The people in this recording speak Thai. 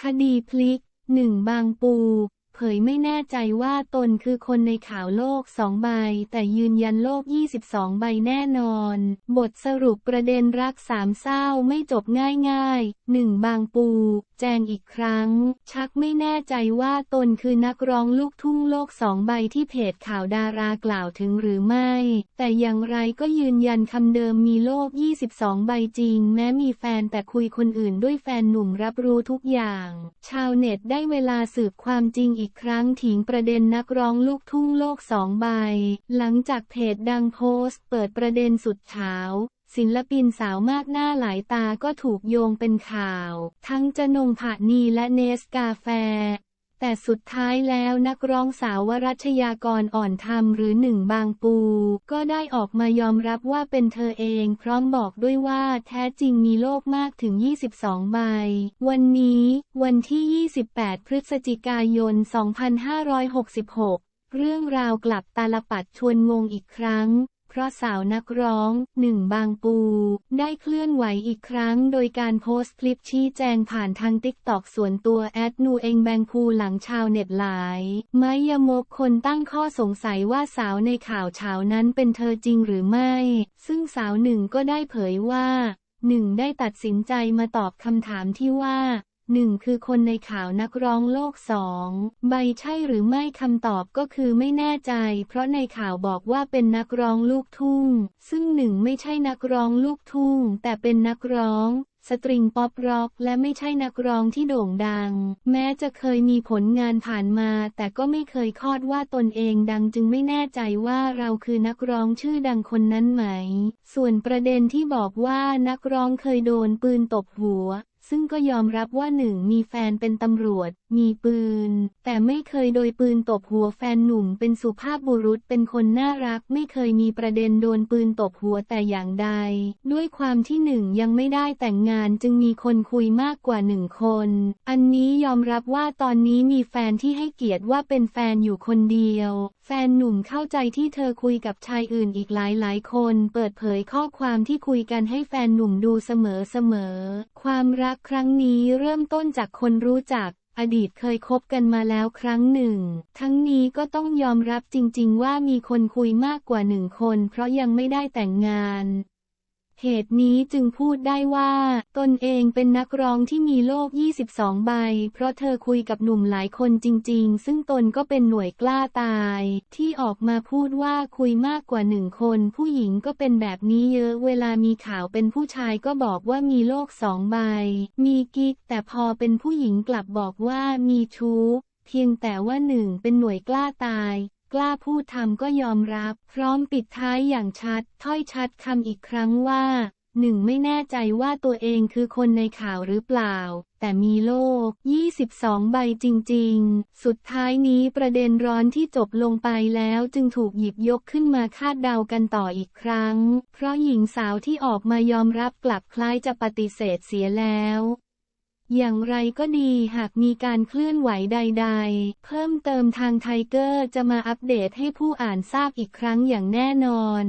คดีพลิกหนึ่งบางปู เผยไม่แน่ใจว่าตนคือคนในข่าวโลกสองใบ แต่ยืนยันโลก 22 ใบแน่นอน บทสรุปประเด็นรักสามเศร้าไม่จบง่ายๆหนึ่งบางปู แจงอีกครั้ง ชักไม่แน่ใจว่าตนคือนักร้องลูกทุ่งโลกสองใบที่เพจข่าวดารากล่าวถึงหรือไม่ แต่อย่างไรก็ยืนยันคำเดิมมีโลก 22 ใบจริง แม้มีแฟนแต่คุยคนอื่นด้วยแฟนหนุ่มรับรู้ทุกอย่าง ชาวเน็ตได้เวลาสืบความจริงอีกครั้งถิงประเด็นนักร้องลูกทุ่งโลกสองใบ หลังจากเพจดังโพสต์เปิดประเด็นสุดเฉาศิลปินสาวมากหน้าหลายตาก็ถูกโยงเป็นข่าว ทั้งจนงผานีและเนสกาแฟ แต่สุดท้ายแล้วนักร้องสาววรัชยากรอ่อนธรรมหรือหนึ่งบางปู ก็ได้ออกมายอมรับว่าเป็นเธอเองพร้อมบอกด้วยว่าแท้จริงมีโลกมากถึง 22 ใบ วันนี้ วันที่ 28 พฤศจิกายน 2566 เรื่องราวกลับตาลปัดชวนงงอีกครั้ง ราะสาวนักร้องหนึ่งบางปู ได้เคลื่อนไหวอีกครั้งโดยการโพสต์คลิปชี้แจงผ่านทางติ๊กตอกส่วนตัวแอดนูเองแบงพูหลังชาวเน็ตหลายไมยมกคนตั้งข้อสงสัยว่าสาวในข่าวเช้านั้นเป็นเธอจริงหรือไม่ ซึ่งสาวหนึ่งก็ได้เผยว่าหนึ่งได้ตัดสินใจมาตอบคำถามที่ว่า หนึ่งคือคนในข่าวนักร้องโลกสองใบใช่หรือไม่คำตอบก็คือไม่แน่ใจ เพราะในข่าวบอกว่าเป็นนักร้องลูกทุ่ง ซึ่งหนึ่งไม่ใช่นักร้องลูกทุ่ง แต่เป็นนักร้องสตริงป๊อปร็อกและไม่ใช่นักร้องที่โด่งดัง แม้จะเคยมีผลงานผ่านมา แต่ก็ไม่เคยคอดว่าตนเองดังจึงไม่แน่ใจว่าเราคือนักร้องชื่อดังคนนั้นไหม ส่วนประเด็นที่บอกว่านักร้องเคยโดนปืนตบหัว ซึ่งก็ยอมรับว่าหนึ่งมีแฟนเป็นตำรวจมีปืน แต่ไม่เคยโดยปืนตบหัวแฟนหนุ่มเป็นสุภาพบุรุษเป็นคนน่ารัก ไม่เคยมีประเด็นโดนปืนตบหัวแต่อย่างใด ด้วยความที่หนึ่งยังไม่ได้แต่งงานจึงมีคนคุยมากกว่าหนึ่งคน อันนี้ยอมรับว่าตอนนี้มีแฟนที่ให้เกียรติว่าเป็นแฟนอยู่คนเดียว แฟนหนุ่มเข้าใจที่เธอคุยกับชายอื่นอีกหลายหลายคน เปิดเผยข้อความที่คุยกันให้แฟนหนุ่มดูเสมอเสมอ ความรักครั้งนี้เริ่มต้นจากคนรู้จัก อดีตเคยคบกันมาแล้วครั้งหนึ่ง ทั้งนี้ก็ต้องยอมรับจริง ๆ ว่ามีคนคุยมากกว่าหนึ่งคน เพราะยังไม่ได้แต่งงาน เหตุนี้จึงพูดได้ว่า ตนเองเป็นนักร้องที่มีโลก 22 ใบ เพราะเธอคุยกับหนุ่มหลายคนจริง ๆ ซึ่งตนก็เป็นหน่วยกล้าตาย ที่ออกมาพูดว่าคุยมากกว่าหนึ่งคน ผู้หญิงก็เป็นแบบนี้เยอะเวลามีข่าวเป็นผู้ชายก็บอกว่ามีโลกสองใบ มีกิ๊กแต่พอเป็นผู้หญิงกลับบอกว่ามีชู้เพียงแต่ว่าหนึ่งเป็นหน่วยกล้าตาย กล้าพูดทำก็ยอมรับ พร้อมปิดท้ายอย่างชัด ถ้อยชัดคำอีกครั้งว่าหนึ่งไม่แน่ใจว่าตัวเองคือคนในข่าวหรือเปล่า แต่มีโลก 22 ใบจริงๆ สุดท้ายนี้ประเด็นร้อนที่จบลงไปแล้วจึงถูกหยิบยกขึ้นมาคาดเดากันต่ออีกครั้ง เพราะหญิงสาวที่ออกมายอมรับกลับคล้ายจะปฏิเสธเสียแล้ว อย่างไรก็ดีหากมีการเคลื่อนไหวใด ๆ เพิ่มเติมทางไทเกอร์จะมาอัปเดตให้ผู้อ่านทราบอีกครั้งอย่างแน่นอน